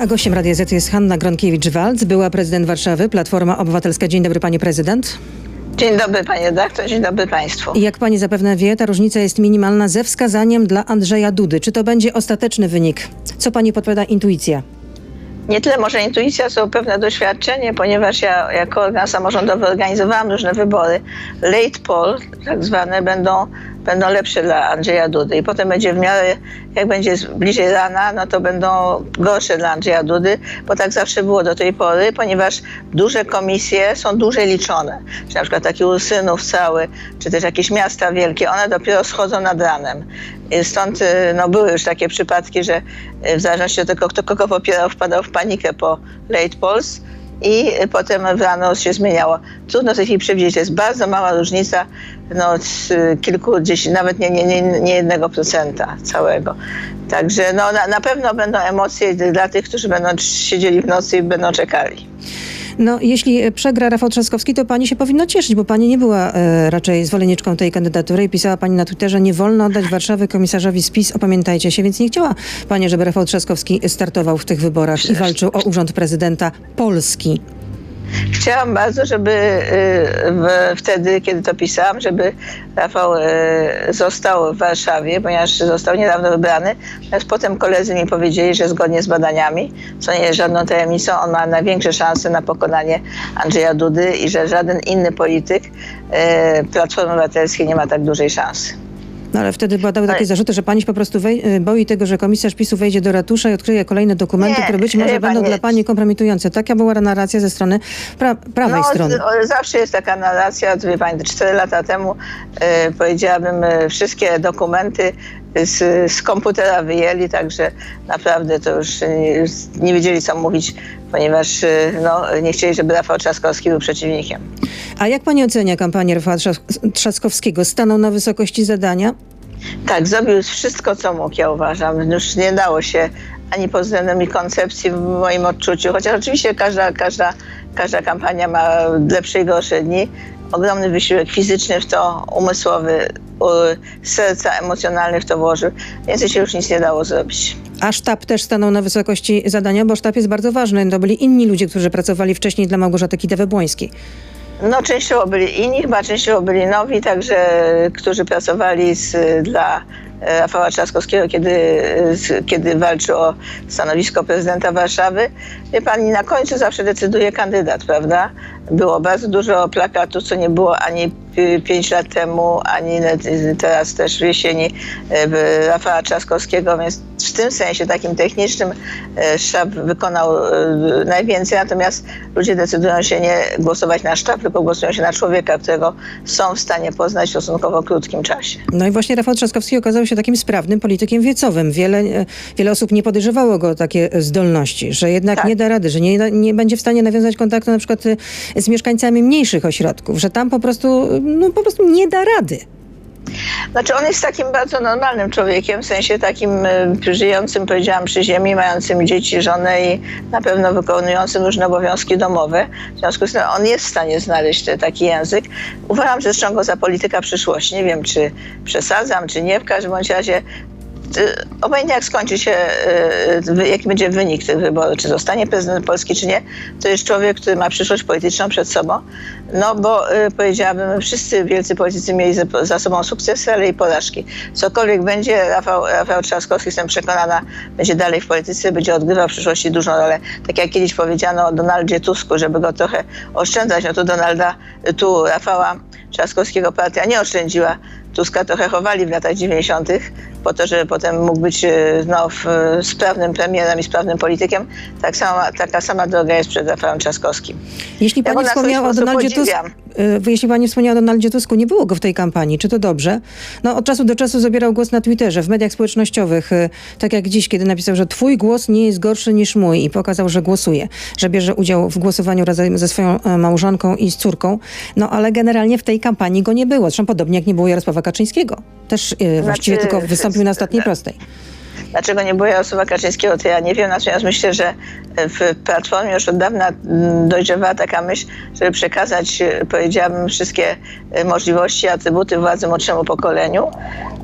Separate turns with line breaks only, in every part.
A gościem Radia Z jest Hanna Gronkiewicz-Walc, była prezydent Warszawy, Platforma Obywatelska. Dzień dobry pani prezydent.
Dzień dobry panie redaktor, dzień dobry państwu.
Jak pani zapewne wie, ta różnica jest minimalna ze wskazaniem dla Andrzeja Dudy. Czy to będzie ostateczny wynik? Co pani podpowiada intuicja?
Nie tyle może intuicja, co pewne doświadczenie, ponieważ ja jako organ samorządowy organizowałam różne wybory. Late poll, tak zwane, będą, będą lepsze dla Andrzeja Dudy i potem będzie w miarę, jak będzie bliżej rana, no to będą gorsze dla Andrzeja Dudy, bo tak zawsze było do tej pory, ponieważ duże komisje są dłużej liczone. Czy na przykład taki Ursynów cały, czy też jakieś miasta wielkie, one dopiero schodzą nad ranem. Stąd y, no, były już takie przypadki, że y, w zależności od tego, kto kogo popierał, wpadał w panikę po late polls i potem w rano się zmieniało. Trudno w tej chwili przewidzieć, jest bardzo mała różnica, no z y, nawet nie, nie, nie, nie jednego procenta całego. Także no, na, na pewno będą emocje dla tych, którzy będą siedzieli w nocy i będą czekali.
No, jeśli przegra Rafał Trzaskowski, to pani się powinna cieszyć, bo pani nie była e, raczej zwolenniczką tej kandydatury i pisała pani na Twitterze, nie wolno oddać Warszawy komisarzowi spis, opamiętajcie się, więc nie chciała pani, żeby Rafał Trzaskowski startował w tych wyborach i walczył o urząd prezydenta Polski.
Chciałam bardzo, żeby y, w, wtedy, kiedy to pisałam, żeby Rafał y, został w Warszawie, ponieważ został niedawno wybrany. Natomiast potem koledzy mi powiedzieli, że zgodnie z badaniami, co nie jest żadną tajemnicą, on ma największe szanse na pokonanie Andrzeja Dudy i że żaden inny polityk y, Platformy Obywatelskiej nie ma tak dużej szansy.
No ale wtedy padały takie zarzuty, że pani się po prostu y, boi tego, że komisarz PiSu wejdzie do ratusza i odkryje kolejne dokumenty,
Nie,
które być może będą
pani-
dla pani kompromitujące. Taka była narracja ze strony pra- prawej strony.
z- o, zawsze jest taka narracja, wie pani, cztery lata temu e, powiedziałabym, e, wszystkie dokumenty z, z komputera wyjęli, także naprawdę to już e, nie wiedzieli, co mówić, ponieważ e, no, nie chcieli, żeby Rafał Trzaskowski był przeciwnikiem.
A jak pani ocenia kampanię Rafała Trzas- Trzaskowskiego? Stanął na wysokości zadania?
Tak, zrobił wszystko, co mógł, ja uważam. Już nie dało się ani pod względem koncepcji w moim odczuciu, chociaż oczywiście każda, każda, każda kampania ma lepsze i gorsze dni. Ogromny wysiłek fizyczny w to, umysłowy, serca emocjonalny w to włożył. Więcej się już nic nie dało zrobić.
A sztab też stanął na wysokości zadania, bo sztab jest bardzo ważny. To byli inni ludzie, którzy pracowali wcześniej dla Małgorzaty Kidawy-Błońskiej.
No, częściowo byli inni, chyba częściowo byli nowi, także którzy pracowali z, dla e, Rafała Trzaskowskiego, kiedy, kiedy walczył o stanowisko prezydenta Warszawy. Wie pani, na końcu zawsze decyduje kandydat, prawda? Było bardzo dużo plakatów, co nie było ani pi- pięć lat temu, ani teraz też w jesieni e, Rafała Trzaskowskiego, więc w tym sensie takim technicznym e, sztab wykonał e, najwięcej, natomiast ludzie decydują się nie głosować na sztab, tylko głosują się na człowieka, którego są w stanie poznać w stosunkowo krótkim czasie.
No i właśnie Rafał Trzaskowski okazał się takim sprawnym politykiem wiecowym. Wiele, e, wiele osób nie podejrzewało go o takie zdolności, że jednak
Tak.
nie da rady, że nie, nie będzie w stanie nawiązać kontaktu na przykład z mieszkańcami mniejszych ośrodków, że tam po prostu, no, po prostu nie da rady.
Znaczy on jest takim bardzo normalnym człowiekiem, w sensie takim e, żyjącym, powiedziałam, przy ziemi, mającym dzieci, żonę i na pewno wykonującym różne obowiązki domowe. W związku z tym on jest w stanie znaleźć te- taki język. Uważam zresztą go za polityka przyszłości. Nie wiem, czy przesadzam, czy nie. W każdym razie y, obojętnie jak skończy się, wy- jaki będzie wynik tych wyborów, czy zostanie prezydent Polski, czy nie, to jest człowiek, który ma przyszłość polityczną przed sobą. No bo y, powiedziałabym, wszyscy wielcy politycy mieli za, za sobą sukcesy, ale i porażki. Cokolwiek będzie, Rafał, Rafał Trzaskowski, jestem przekonana, będzie dalej w polityce, będzie odgrywał w przyszłości dużą rolę. Tak jak kiedyś powiedziano o Donaldzie Tusku, żeby go trochę oszczędzać, no to Donalda, tu Rafała Trzaskowskiego partia nie oszczędziła. Tuska trochę chowali w latach 90. po to, żeby potem mógł być e, no, w, sprawnym premierem i sprawnym politykiem. Tak sama, taka sama droga jest przed Rafałem Trzaskowskim.
Jeśli
Ja
pani
swój
wspomniała o Donaldzie Tusku, jeśli pani wspomniała o Donaldzie Tusku, nie było go w tej kampanii. Czy to dobrze? No, od czasu do czasu zabierał głos na Twitterze, w mediach społecznościowych, y, tak jak dziś, kiedy napisał, że twój głos nie jest gorszy niż mój i pokazał, że głosuje, że bierze udział w głosowaniu razem ze swoją e, małżonką i z córką. No, ale generalnie w tej kampanii go nie było. Zresztą podobnie jak nie było Jarosława Kaczyńskiego. Też y, właściwie tylko wystąpił na ostatniej prostej.
Dlaczego nie było Jarosława Kaczyńskiego, to ja nie wiem. Natomiast myślę, że w Platformie już od dawna mm, dojrzewała taka myśl, żeby przekazać, e, powiedziałabym, wszystkie e, możliwości, atrybuty władzy młodszemu pokoleniu.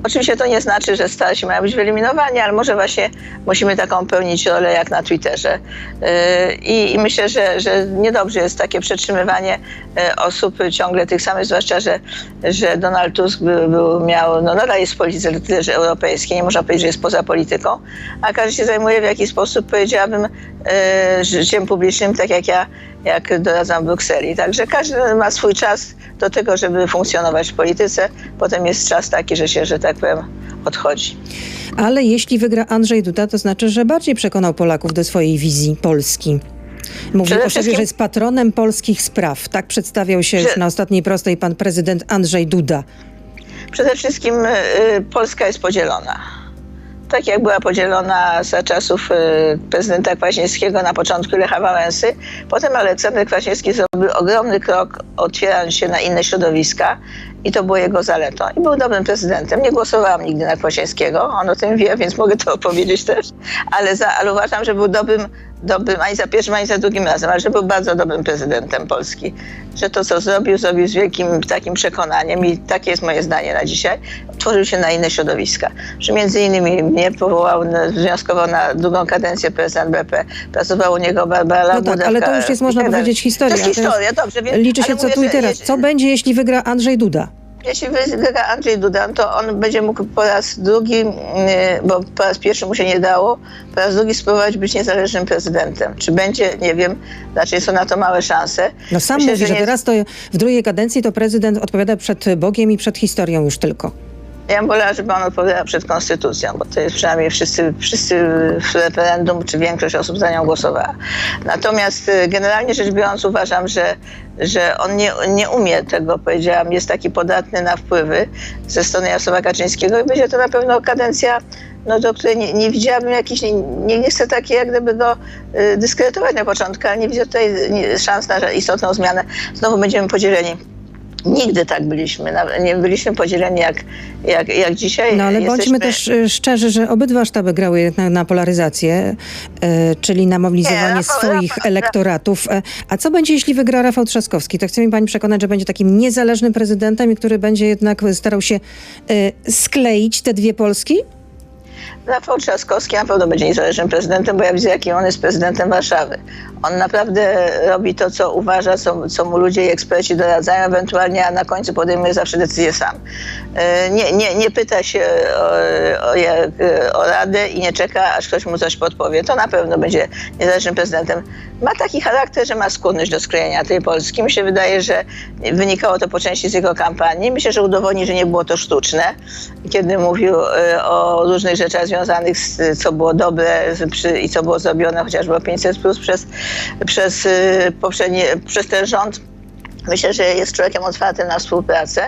Oczywiście to nie znaczy, że starsi mają być wyeliminowani, ale może właśnie musimy taką pełnić rolę jak na Twitterze. I, i myślę, że, że niedobrze jest takie przetrzymywanie e, osób ciągle tych samych, zwłaszcza, że, że Donald Tusk był, był, miał, no nadal jest w polityce europejskiej, nie można powiedzieć, że jest poza polityką, a każdy się zajmuje w jakiś sposób, powiedziałabym, e, życiem publicznym, tak jak ja, jak doradzam w Brukseli. Także każdy ma swój czas do tego, żeby funkcjonować w polityce. Potem jest czas taki, że się, że tak powiem, odchodzi.
Ale jeśli wygra Andrzej Duda, to znaczy, że bardziej przekonał Polaków do swojej wizji Polski. Mówił o sobie, że jest patronem polskich spraw. Tak przedstawiał się już na ostatniej prostej pan prezydent Andrzej Duda.
Przede wszystkim y, Polska jest podzielona. Tak jak była podzielona za czasów y, prezydenta Kwaśniewskiego na początku Lecha Wałęsy, potem Aleksander Kwaśniewski zrobił ogromny krok, otwierając się na inne środowiska i to było jego zaletą. I był dobrym prezydentem. Nie głosowałam nigdy na Kwaśniewskiego, on o tym wie, więc mogę to opowiedzieć też, ale, za, ale uważam, że był dobrym, dobrym ani za pierwszym, ani za drugim razem, ale że był bardzo dobrym prezydentem Polski. Że to, co zrobił, zrobił z wielkim takim przekonaniem i takie jest moje zdanie na dzisiaj. Tworzył się na inne środowiska. Że między innymi mnie powołał, na- wnioskował na drugą kadencję prezydent BP. Pracował u niego Barbara
No tak,
Budewka
ale to już jest, można
tak
powiedzieć, historia.
To jest historia, dobrze. Więc,
Liczy się co
mówię,
tu i teraz. Co będzie, jeśli wygra Andrzej Duda?
Jeśli wygra Andrzej Duda, to on będzie mógł po raz drugi, mm, bo po raz pierwszy mu się nie dało, po raz drugi spróbować być niezależnym prezydentem. Czy będzie, nie wiem, raczej są na to małe szanse.
No sam
Myślę,
mówi, że
nie-
teraz to w drugiej kadencji to prezydent odpowiada przed Bogiem i przed historią już tylko.
Ja bym wolała, żeby on odpowiadał przed konstytucją, bo to jest przynajmniej wszyscy, wszyscy w referendum, czy większość osób za nią głosowała. Natomiast y, generalnie rzecz biorąc uważam, że, że on nie, nie umie tego, powiedziałam, jest taki podatny na wpływy ze strony Jarosława Kaczyńskiego i będzie to na pewno kadencja, no, do której nie, nie widziałabym jakichś, nie, nie, chcę jak gdyby go y, dyskredytować na początku, ale nie widzę tutaj nie, szans na istotną zmianę. Znowu będziemy podzieleni. Nigdy tak byliśmy. Nie byliśmy podzieleni jak, jak, jak dzisiaj.
No ale
Jesteśmy-
bądźmy też e, szczerzy, że obydwa sztaby grały jednak na polaryzację, e, czyli na mobilizowanie
Nie,
swoich
Rafał-
elektoratów. E, a co będzie, jeśli wygra Rafał Trzaskowski? To chce mi pani przekonać, że będzie takim niezależnym prezydentem i który będzie jednak starał się skleić te dwie Polski?
Rafał Trzaskowski na pewno będzie niezależnym prezydentem, bo ja widzę, jakim on jest prezydentem Warszawy. On naprawdę robi to, co uważa, co, co mu ludzie i eksperci doradzają, ewentualnie a na końcu podejmuje zawsze decyzję sam. E, Nie, nie, nie pyta się o, o, jak- o radę i nie czeka, aż ktoś mu coś podpowie. To na pewno będzie niezależnym prezydentem. Ma taki charakter, że ma skłonność do sklejenia tej Polski. Mi się wydaje, że wynikało to po części z jego kampanii. Myślę, że udowodni, że nie było to sztuczne, kiedy mówił e, o różnych rzeczach związanych z co było dobre przy, i co było zrobione, chociażby o 500 plus przez, przez, e, poprzednie, przez ten rząd. Myślę, że jest człowiekiem otwartym na współpracę.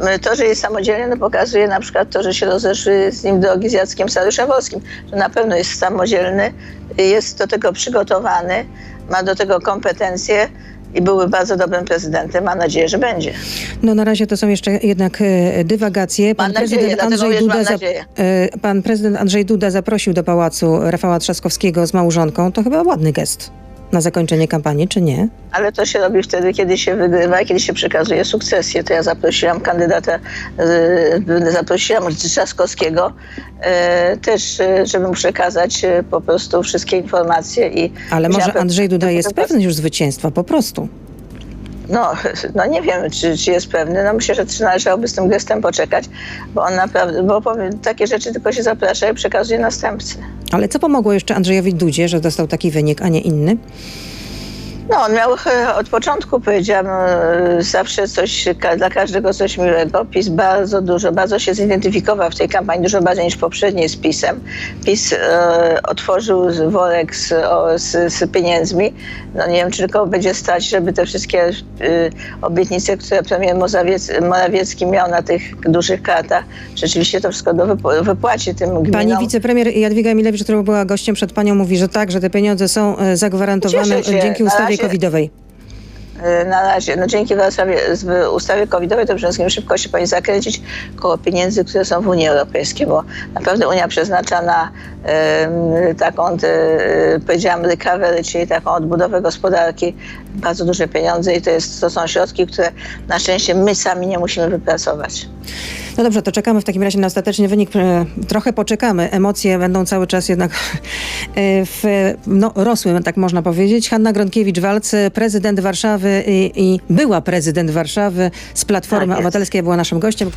M, To, że jest samodzielny, no pokazuje na przykład to, że się rozeszły z nim drogi z Jackiem Saryuszem Wolskim, że na pewno jest samodzielny, jest do tego przygotowany, ma do tego kompetencje i byłby bardzo dobrym prezydentem. Mam nadzieję, że będzie.
No na razie to są jeszcze jednak e, dywagacje.
Mam nadzieję, dlatego już mam nadzieję.
e, pan prezydent Andrzej Duda zaprosił do pałacu Rafała Trzaskowskiego z małżonką. To chyba ładny gest na zakończenie kampanii, czy nie?
Ale to się robi wtedy, kiedy się wygrywa i kiedy się przekazuje sukcesję. To ja zaprosiłam kandydata, e, zaprosiłam Trzaskowskiego e, też, e, żeby mu przekazać po prostu wszystkie informacje. I
Ale może Andrzej Duda jest
pe-
pewny już zwycięstwa, po prostu.
No, no nie wiem, czy, czy jest pewny. No myślę, że należałoby z tym gestem poczekać, bo on naprawdę, bo powiem, takie rzeczy tylko się zaprasza i przekazuje następcy.
Ale co pomogło jeszcze Andrzejowi Dudzie, że dostał taki wynik, a nie inny?
No, on miał e, od początku, powiedziałam, e, zawsze coś, dla każdego coś miłego. PiS bardzo dużo, bardzo się zidentyfikował w tej kampanii, dużo bardziej niż poprzedniej z PiSem. PiS e, otworzył worek z, o, z, z pieniędzmi. No nie wiem, czy tylko będzie stać, żeby te wszystkie e, obietnice, które premier Morawiec, Morawiecki miał na tych dużych kartach, rzeczywiście to wszystko do wyp- wypłaci tym gminom.
Pani wicepremier Jadwiga Milewicz, która była gościem przed panią, mówi, że tak, że te pieniądze są e, zagwarantowane dzięki ustawie covidowej.
e, na razie, no dzięki Warszawie, w ustawie covidowej to przede wszystkim szybko się powinien zakręcić koło pieniędzy, które są w Unii Europejskiej, bo naprawdę Unia przeznacza na em, taką, e, powiedziałam, recovery, czyli taką odbudowę gospodarki bardzo duże pieniądze i to, jest, to są środki, które na szczęście my sami nie musimy wypracować.
No dobrze, to czekamy w takim razie na ostateczny wynik. E, Trochę poczekamy. Emocje będą cały czas jednak e, w, no, rosły, tak można powiedzieć. Hanna Gronkiewicz-Walc, prezydent Warszawy i, i była prezydent Warszawy z Platformy
Tak.
Obywatelskiej, była naszym gościem.